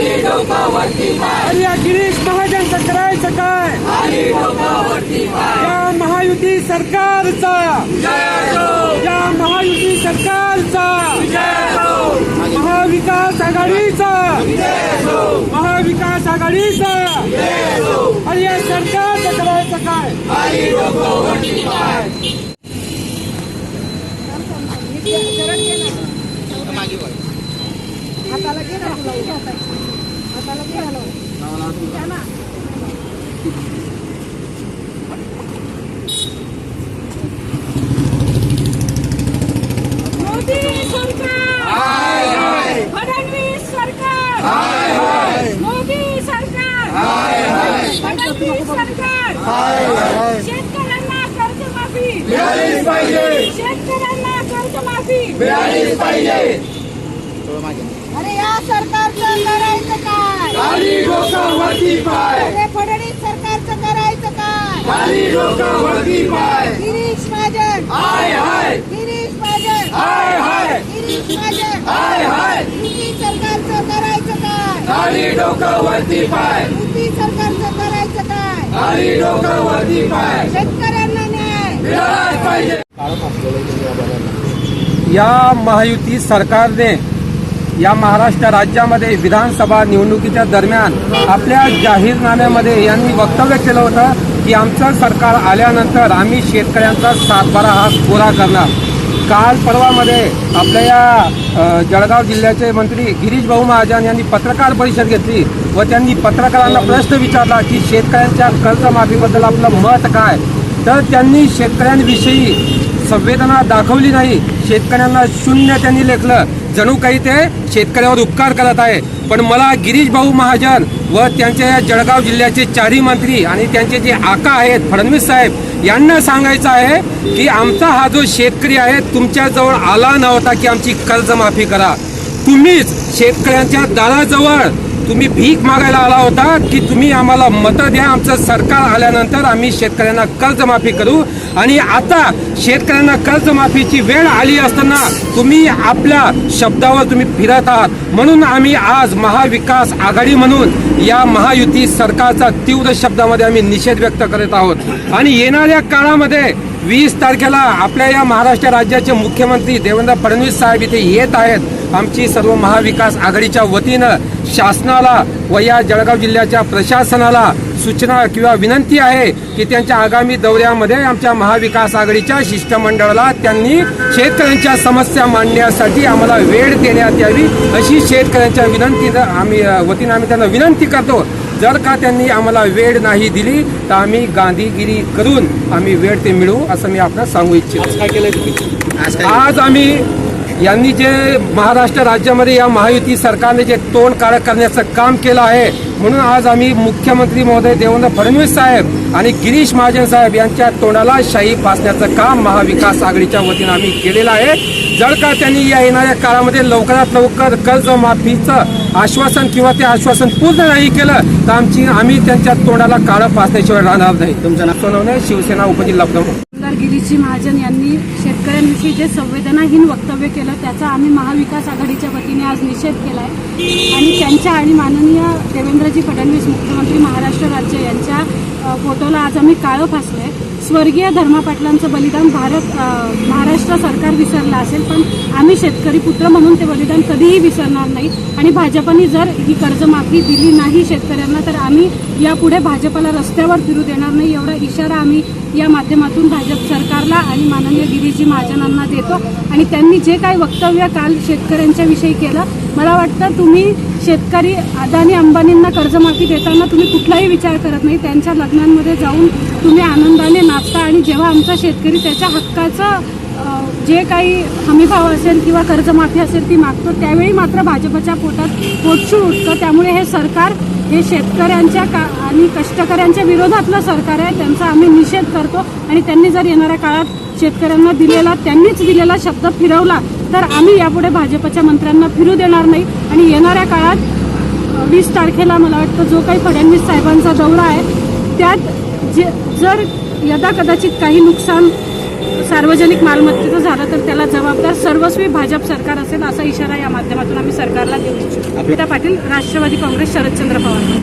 अरे या गिरीश महाजनचं करायचं काय? या महायुती सरकारचा. या महायुती सरकारचा. महाविकास आघाडीचा. महाविकास आघाडीचा. अरे या सरकारचं करायचं काय? हाताची. हाताला घे अरे या सरकारचं करायचं काय खाली डोकं वरती पाय. अरे फडणवीस सरकारचं करायचं काय? खाली डोकं वरती पाय. गिरीश महाजन. हाय हाय. गिरीश महाजन. हाय हाय. गिरीश महाजन. हाय हाय. युती सरकारचं करायचं काय? खाली डोकं वरती पाय. युती सरकारचं करायचं काय? खाली डोकं वरती पाय. शेतकऱ्यांना न्याय. मिळालाच पाहिजे. या महायुती सरकारने या महाराष्ट्र राज्यामध्ये विधानसभा निवडणुकीच्या दरम्यान आपल्या जाहीरनाम्यामध्ये यांनी वक्तव्य केलं होतं की आमचं सरकार आल्यानंतर आम्ही शेतकऱ्यांचा सातबारा हा पुरा करणार. काल परवामध्ये आपल्या या जळगाव जिल्ह्याचे मंत्री गिरीश भाऊ महाजन यांनी पत्रकार परिषद घेतली व त्यांनी पत्रकारांना प्रश्न विचारला की शेतकऱ्यांच्या कर्जमाफीबद्दल आपलं मत काय? तर त्यांनी शेतकऱ्यांविषयी संवेदना दाखवली नाही. शेतकऱ्यांना शून्य त्यांनी लेखलं. जणू काही ते शेतकऱ्यावर उपकार करत आहे. पण मला गिरीश भाऊ महाजन व त्यांच्या या जळगाव जिल्ह्याचे चारही मंत्री आणि त्यांचे जे आका आहेत फडणवीस साहेब यांना सांगायचं आहे की आमचा हा जो शेतकरी आहे तुमच्याजवळ आला नव्हता की आमची कर्जमाफी करा. तुम्हीच शेतकऱ्यांच्या दाराजवळ तुम्ही भीक मागायला आला होता की तुम्ही आम्हाला मतं द्या. आमचं सरकार आल्यानंतर आम्ही शेतकऱ्यांना कर्जमाफी करू. आणि आता शेतकऱ्यांना कर्जमाफीची वेळ आली असताना तुम्ही आपल्या शब्दावर तुम्ही फिरत आहात. म्हणून आम्ही आज महाविकास आघाडी म्हणून या महायुती सरकारचा तीव्र शब्दामध्ये आम्ही निषेध व्यक्त करत आहोत. आणि येणाऱ्या काळामध्ये वीस तारखेला आपल्या या महाराष्ट्र राज्याचे मुख्यमंत्री देवेंद्र फडणवीस साहेब इथे येत आहेत. आमची सर्व महाविकास आघाडीच्या वतीनं शासनाला व या जळगाव जिल्ह्याच्या प्रशासनाला सूचना किंवा विनंती आहे की त्यांच्या आगामी दौऱ्यामध्ये आमच्या महाविकास आघाडीच्या शिष्टमंडळाला त्यांनी शेतकऱ्यांच्या समस्या मांडण्यासाठी आम्हाला वेळ देण्यात यावी अशी शेतकऱ्यांच्या विनंतीनं आम्ही वतीनं आम्ही त्यांना विनंती करतो. जर का त्यांनी आम्हाला वेळ नाही दिली तर आम्ही गांधीगिरी करून आम्ही वेळ ते मिळवू असं मी आपल्याला सांगू इच्छितो. आज आम्ही यांनी जे महाराष्ट्र राज्यामध्ये या महायुती सरकारने जे तोंड काळं करण्याचं काम केलं आहे म्हणून आज आम्ही मुख्यमंत्री महोदय देवेंद्र फडणवीस साहेब आणि गिरीश महाजन साहेब यांच्या तोंडाला शाही फासण्याचं काम महाविकास आघाडीच्या वतीनं आम्ही केलेलं आहे. जर का त्यांनी या येणाऱ्या काळामध्ये लवकरात लवकर कर्जमाफीचं आश्वासन किंवा ते आश्वासन पूर्ण नाही केलं तर आमची आम्ही त्यांच्या तोंडाला काळं फासण्याशिवाय राहणार नाही. तुमचं नाव नाही शिवसेना उपजिल्हा प्रमुख. डी जी महाजन यांनी शेतकऱ्यांविषयी जे संवेदनाहीन वक्तव्य केलं त्याचा आम्ही महाविकास आघाडीच्या वतीने आज निषेध केला आहे आणि त्यांच्या आणि माननीय देवेंद्रजी फडणवीस मुख्यमंत्री महाराष्ट्र राज्य यांच्या फोटोला आज आम्ही काळं फासलं आहे स्वर्गीय धर्मा पाटलांचं बलिदान भारत महाराष्ट्र सरकार विसरलं असेल पण आम्ही शेतकरी पुत्र म्हणून ते बलिदान कधीही विसरणार नाही. आणि भाजपने जर ही कर्जमाफी दिली नाही शेतकऱ्यांना तर आम्ही यापुढे भाजपला रस्त्यावर फिरू देणार नाही. एवढा इशारा आम्ही या माध्यमातून भाजप सरकारला आणि माननीय गिरीजी महाजनांना देतो. आणि त्यांनी जे काही वक्तव्य काल शेतकऱ्यांच्या विषयी केलं मला वाटतं तुम्ही शेतकरी अदानी अंबानींना कर्जमाफी देताना तुम्ही कुठलाही विचार करत नाही. त्यांच्या लग्नांमध्ये जाऊन तुम्ही आनंदाने नाचता आणि जेव्हा आमचा शेतकरी त्याच्या हक्काचं जे काही हमीभाव असेल किंवा कर्जमाफी असेल ती मागतो त्यावेळी मात्र भाजपच्या पोटात पोटशूळ उठतं. त्यामुळे हे सरकार हे शेतकऱ्यांच्या का आणि कष्टकऱ्यांच्या विरोधातलं सरकार आहे. त्यांचा आम्ही निषेध करतो. आणि त्यांनी जर येणाऱ्या काळात शेतकऱ्यांना दिलेला त्यांनीच दिलेला शब्द फिरवला तर आम्ही यापुढे भाजपच्या मंत्र्यांना फिरू देणार नाही. आणि येणाऱ्या काळात वीस तारखेला मला वाटतं जो काही फडणवीस साहेबांचा दौरा आहे त्यात जे जर यदा कदाचित काही नुकसान सार्वजनिक मालमत्तेचं झालं तर त्याला जबाबदार सर्वस्वी भाजप सरकार असेल असा इशारा या माध्यमातून आम्ही सरकारला देऊ इच्छितो. अमिता पाटील राष्ट्रवादी काँग्रेस शरदचंद्र पवार.